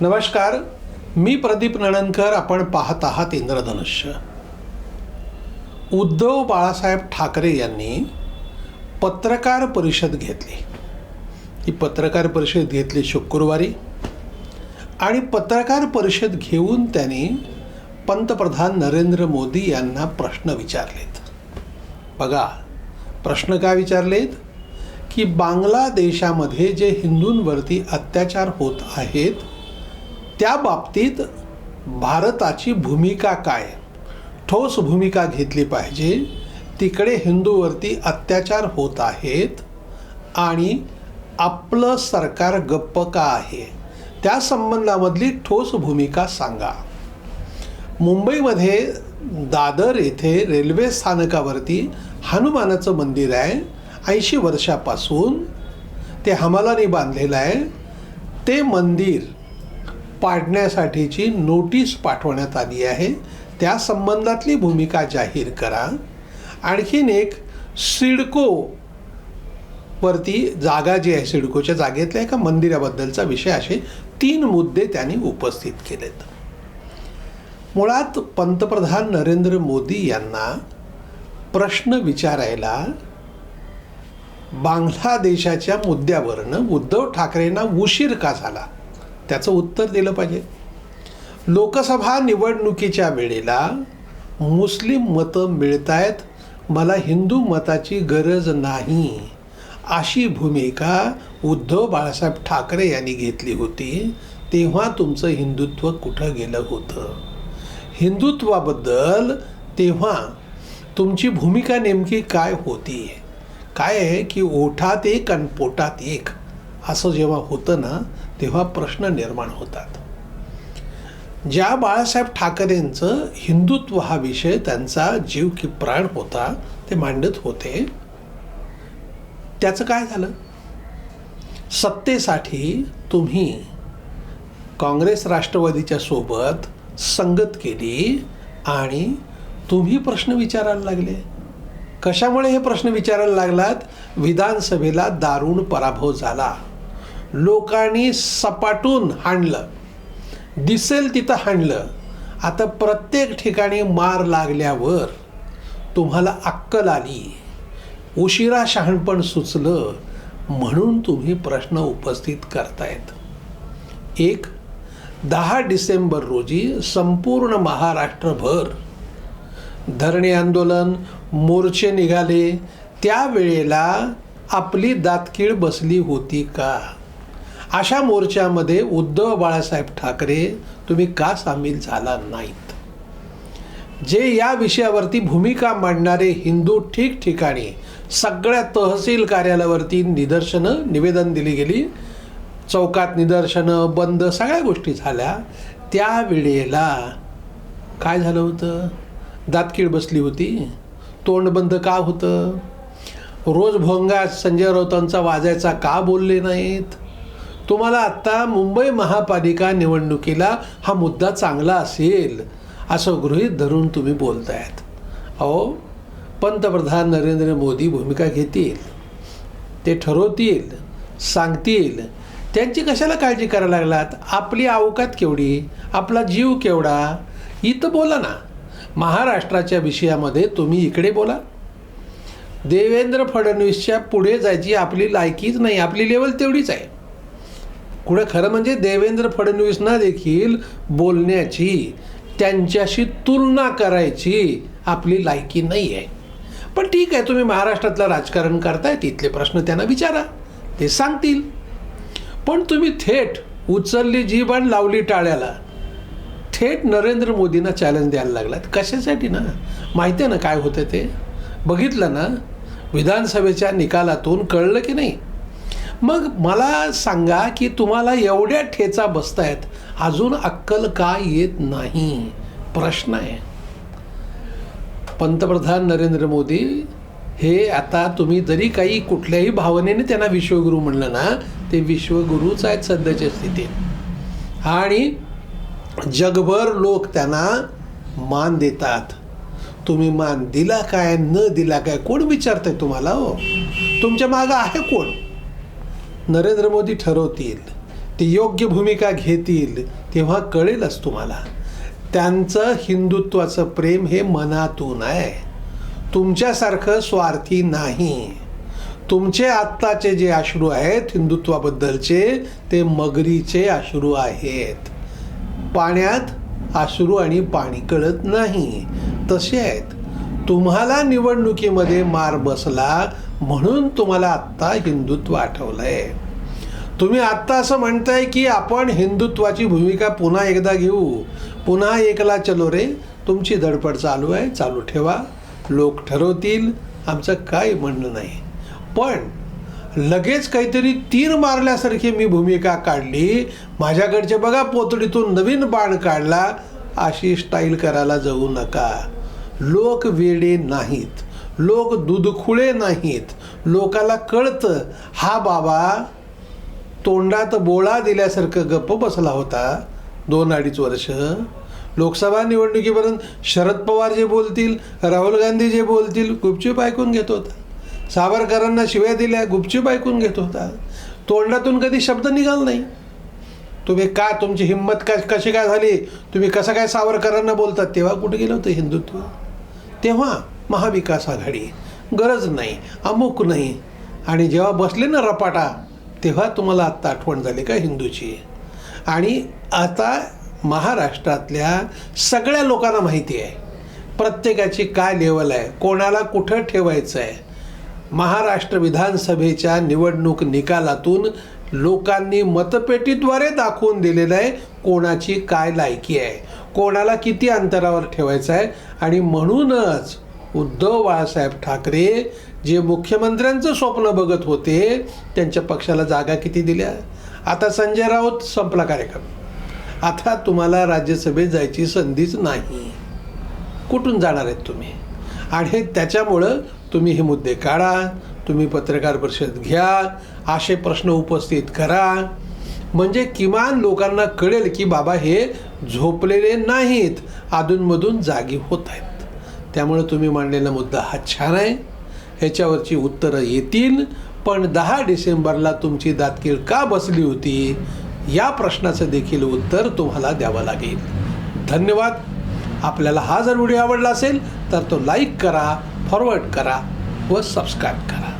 नमस्कार मी प्रदीप नणनकर आपण पाहत आहात इंद्रधनुष्य. उद्धव बाळासाहेब ठाकरे यांनी पत्रकार परिषद घेतली. ही पत्रकार परिषद घेतली शुक्रवारी आणि पत्रकार परिषद घेऊन त्यांनी पंतप्रधान नरेंद्र मोदी यांना प्रश्न विचारलेत. बघा प्रश्न काय विचारलेत? की बांगलादेशामध्ये जे हिंदूंवरती अत्याचार होत आहेत त्या बाबतीत भारताची भूमिका काय? ठोस भूमिका घेतली पाहिजे. तिकडे हिंदूवरती अत्याचार होत आहेत आणि आपलं सरकार गप्प का आहे? त्या संबंधामधली ठोस भूमिका सांगा. मुंबईमध्ये दादर येथे रेल्वे स्थानकावरती हनुमानाचं मंदिर आहे. ऐंशी वर्षापासून ते हमालाने बांधलेलं आहे. ते मंदिर पाडण्यासाठीची नोटीस पाठवण्यात आली आहे. त्या संबंधातली भूमिका जाहीर करा. आणखीन एक सिडको वरती जागा जी आहे सिडकोच्या जागेतल्या एका मंदिराबद्दलचा विषय असे तीन मुद्दे त्यांनी उपस्थित केलेत. मुळात पंतप्रधान नरेंद्र मोदी यांना प्रश्न विचारायला बांगलादेशाच्या मुद्द्यावरनं उद्धव ठाकरेंना उशीर का झाला? त्याचं उत्तर दिलं पाहिजे. लोकसभा निवडणुकीच्या वेळेला मुस्लिम मतं मिळत आहेत मला हिंदू मताची गरज नाही अशी भूमिका उद्धव बाळासाहेब ठाकरे यांनी घेतली होती तेव्हा तुमचं हिंदुत्व कुठं गेलं होतं? हिंदुत्वाबद्दल तेव्हा तुमची भूमिका नेमकी काय होती? काय आहे की ओठात एक आणि पोटात एक? असं जेव्हा होतं ना तेव्हा प्रश्न निर्माण होतात. ज्या बाळासाहेब ठाकरेंचं हिंदुत्व हा विषय त्यांचा जीव की प्राण होता ते मांडत होते त्याचं काय झालं? सत्तेसाठी तुम्ही काँग्रेस राष्ट्रवादीच्या सोबत संगत केली आणि तुम्ही प्रश्न विचारायला लागले. कशामुळे हे प्रश्न विचारायला लागलात? विधानसभेला दारुण पराभव झाला. लोकांनी सपाटून हाणलं. दिसेल तिथं हाणलं. आता प्रत्येक ठिकाणी मार लागल्यावर तुम्हाला अक्कल आली. उशिरा शहाणपण सुचलं. म्हणून तुम्ही प्रश्न उपस्थित करतायत. एक दहा डिसेंबर रोजी संपूर्ण महाराष्ट्रभर धरणे आंदोलन मोर्चे निघाले. त्यावेळेला आपली दातकीळ बसली होती का? अशा मोर्चामध्ये उद्धव बाळासाहेब ठाकरे तुम्ही का सामील झाला नाहीत? जे या विषयावरती भूमिका मांडणारे हिंदू ठिकठिकाणी सगळ्या तहसील कार्यालयावरती निदर्शनं निवेदन दिली गेली. चौकात निदर्शनं बंद सगळ्या गोष्टी झाल्या. त्यावेळेला काय झालं होतं? दातकीळ बसली होती. तोंड बंद का होतं? रोज भोंगा संजय राऊतांचा वाजायचा का बोलले नाहीत? तुम्हाला आत्ता मुंबई महापालिका निवडणुकीला हा मुद्दा चांगला असेल असं गृहीत धरून तुम्ही बोलतायत. अहो पंतप्रधान नरेंद्र मोदी भूमिका घेतील ते ठरवतील सांगतील. त्यांची कशाला काळजी करायला लागलात? आपली अवकात केवढी? आपला जीव केवढा? इथं बोला ना. महाराष्ट्राच्या विषयामध्ये तुम्ही इकडे बोला. देवेंद्र फडणवीसच्या पुढे जायची आपली लायकीच नाही. आपली लेवल तेवढीच आहे. कुठं खरं म्हणजे देवेंद्र फडणवीसना देखील बोलण्याची त्यांच्याशी तुलना करायची आपली लायकी नाही आहे पण ठीक आहे तुम्ही महाराष्ट्रातलं राजकारण करताय तिथले प्रश्न त्यांना विचारा ते सांगतील. पण तुम्ही थेट उचलली जीभ आणि लावली टाळ्याला. थेट नरेंद्र मोदींना चॅलेंज द्यायला लागलात. कशासाठी ना? माहिती आहे ना काय होतं ते? बघितलं ना? विधानसभेच्या निकालातून कळलं की नाही? मग मला सांगा की तुम्हाला एवढ्या ठेचा बसतायत अजून अक्कल का येत नाही? प्रश्न आहे. पंतप्रधान नरेंद्र मोदी हे आता तुम्ही जरी काही कुठल्याही भावनेने त्यांना विश्वगुरू म्हणलं ना ते विश्वगुरूच आहेत सध्याच्या स्थितीत. आणि जगभर लोक त्यांना मान देतात. तुम्ही मान दिला काय न दिला काय कोण विचारतंय तुम्हाला हो? तुमच्या मागं आहे कोण? नरेंद्र मोदी ठरवतील ते योग्य भूमिका घेतील तेव्हा कळेलच तुम्हाला. त्यांचं हिंदुत्वाचं प्रेम हे मनातून आहे. तुमच्यासारखं स्वार्थी नाही. तुमचे आत्ताचे जे अश्रू आहेत हिंदुत्वाबद्दलचे ते मगरीचे अश्रू आहेत. पाण्यात अश्रू आणि पाणी कळत नाही. तसे आहेत. तुम्हाला निवडणुकीमध्ये मार बसला म्हणून तुम्हाला आत्ता हिंदुत्व आठवलंय. तुम्ही आत्ता असं म्हणताय की आपण हिंदुत्वाची भूमिका पुन्हा एकदा घेऊ. पुन्हा एकला चलो रे. तुमची धडपड चालू आहे चालू ठेवा. लोक ठरवतील आमचं काय म्हणणं नाही. पण लगेच काहीतरी तीर मारल्यासारखी मी भूमिका काढली. माझ्याकडचे बघा पोतडीतून नवीन बाण काढला. अशी स्टाईल करायला जाऊ नका. लोक वेडे नाहीत. लोक दुधखुळे नाहीत. लोकाला कळतं हा बाबा तोंडात बोळा दिल्यासारखं गप्प बसला होता दोन अडीच वर्ष. लोकसभा निवडणुकीपर्यंत शरद पवार जे बोलतील राहुल गांधी जे बोलतील गुपचूप ऐकून घेत होता. सावरकरांना शिव्या दिल्या गुपचूप ऐकून घेत होता. तोंडातून कधी शब्द निघाल नाही. तुम्ही का तुमची हिंमत का कशी काय झाली? तुम्ही कसं काय सावरकरांना बोलतात? तेव्हा कुठे गेलं होतं हिंदुत्व? तेव्हा महाविकास आघाडी. गरज नाही अमुक नाही. आणि जेव्हा बसले ना रपाटा तेव्हा तुम्हाला आत्ता आठवण झाली का हिंदूची? आणि आता महाराष्ट्रातल्या सगळ्या लोकांना माहिती आहे प्रत्येकाची काय लेवल आहे कोणाला कुठं ठेवायचं आहे. महाराष्ट्र विधानसभेच्या निवडणूक निकालातून लोकांनी मतपेटीद्वारे दाखवून दिलेलं आहे कोणाची काय लायकी आहे कोणाला किती अंतरावर ठेवायचं आहे. आणि म्हणूनच उद्धव बाळासाहेब ठाकरे जे मुख्यमंत्र्यांचं स्वप्न बघत होते त्यांच्या पक्षाला जागा किती दिल्या? आता संजय राऊत संपला कार्यक्रम. आता तुम्हाला राज्यसभेत जायची संधीच नाही. कुठून जाणार आहेत तुम्ही? आणि त्याच्यामुळं तुम्ही हे मुद्दे काढा तुम्ही पत्रकार परिषद घ्या असे प्रश्न उपस्थित करा. म्हणजे किमान लोकांना कळेल की बाबा हे झोपलेले नाहीत अधूनमधून जागी होत आहेत. त्यामुळे तुम्ही मांडलेला मुद्दा हा छान आहे. ह्याच्यावरची उत्तरं येतील. पण दहा डिसेंबरला तुमची दातकीळ का बसली होती? या प्रश्नाचं देखील उत्तर तुम्हाला द्यावं लागेल. धन्यवाद. आपल्याला हा जर व्हिडिओ आवडला असेल तर तो लाईक करा फॉरवर्ड करा व सबस्क्राईब करा.